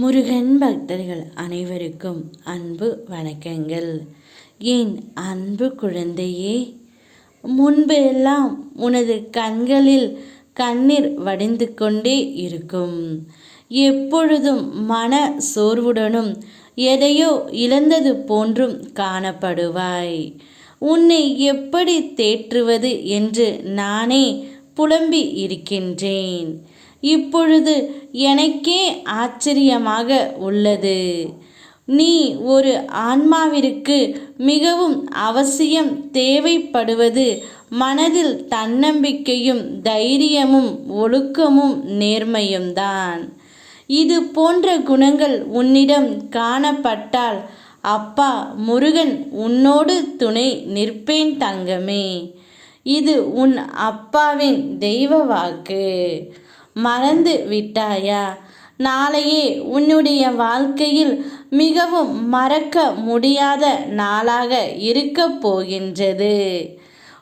முருகன் பக்தர்கள் அனைவருக்கும் அன்பு வணக்கங்கள். என் அன்பு குழந்தையே முன்பு எல்லாம் உனது கண்களில் கண்ணீர் வடிந்து கொண்டே இருக்கும். எப்பொழுதும் மன சோர்வுடனும் எதையோ இழந்தது போன்றும் காணப்படுவாய். உன்னை எப்படி தேற்றுவது என்று நானே புலம்பி இருக்கின்றேன். இப்பொழுது எனக்கே ஆச்சரியமாக உள்ளது. நீ ஒரு ஆன்மாவிற்கு மிகவும் அவசியம் தேவைப்படுவது மனதில் தன்னம்பிக்கையும் தைரியமும் ஒழுக்கமும் நேர்மையும்தான். இது போன்ற குணங்கள் உன்னிடம் காணப்பட்டால் அப்பா முருகன் உன்னோடு துணை நிற்பேன் தங்கமே. இது உன் அப்பாவின் தெய்வ வாக்கு. மறந்து விட்டாயா? நாளையே உன்னுடைய வாழ்க்கையில் மிகவும் மறக்க முடியாத நாளாக இருக்க போகின்றது.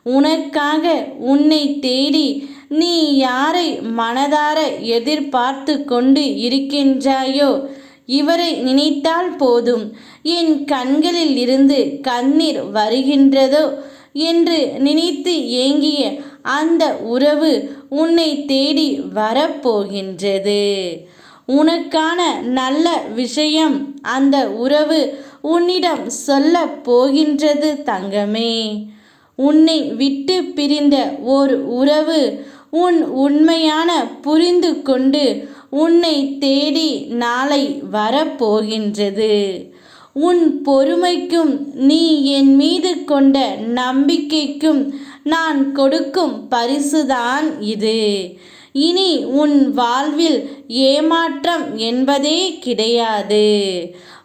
உனக்காக உன்னை தேடி நீ யாரை மனதார எதிர்பார்த்து கொண்டு இருக்கின்றாயோ இவரை நினைத்தால் போதும். என் கண்களில் இருந்து கண்ணீர் வருகின்றதோ என்று நினைத்து ஏங்கிய அந்த உறவு உன்னை தேடி வரப்போகின்றது. உனக்கான நல்ல விஷயம் அந்த உறவு உன்னிடம் சொல்ல போகின்றது தங்கமே. உன்னை விட்டு பிரிந்த ஓர் உறவு உன் உண்மையான புரிந்து கொண்டு உன்னை தேடி நாளை வரப்போகின்றது. உன் பொறுமைக்கும் நீ என் மீது கொண்ட நம்பிக்கைக்கும் நான் கொடுக்கும் பரிசுதான் இது. இனி உன் வாழ்வில் ஏமாற்றம் என்பதே கிடையாது.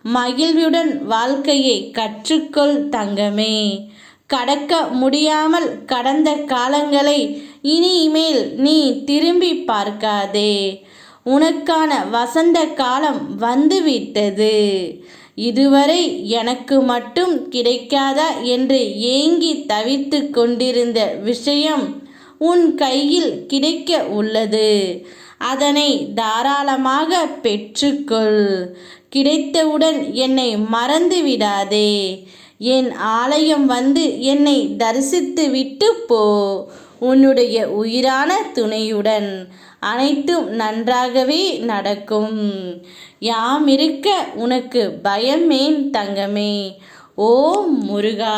மகிழ்வுடன் வாழ்க்கையை கற்றுக்கொள் தங்கமே. கடக்க முடியாமல் கடந்த காலங்களை இனிமேல் நீ திரும்பி பார்க்காதே. உனக்கான வசந்த காலம் வந்துவிட்டது. இதுவரை எனக்கு மட்டும் கிடைக்காதா என்று ஏங்கி தவித்து கொண்டிருந்த விஷயம் உன் கையில் கிடைக்க உள்ளது. அதனை தாராளமாக பெற்றுக்கொள். கிடைத்தவுடன் என்னை மறந்து விடாதே என் ஆலயம் வந்து என்னை தரிசித்து விட்டு போ. உன்னுடைய உயிரான துணையுடன் அனைத்தும் நன்றாகவே நடக்கும். யாம் இருக்க உனக்கு பயமேன் தங்கமே? ஓ முருகா!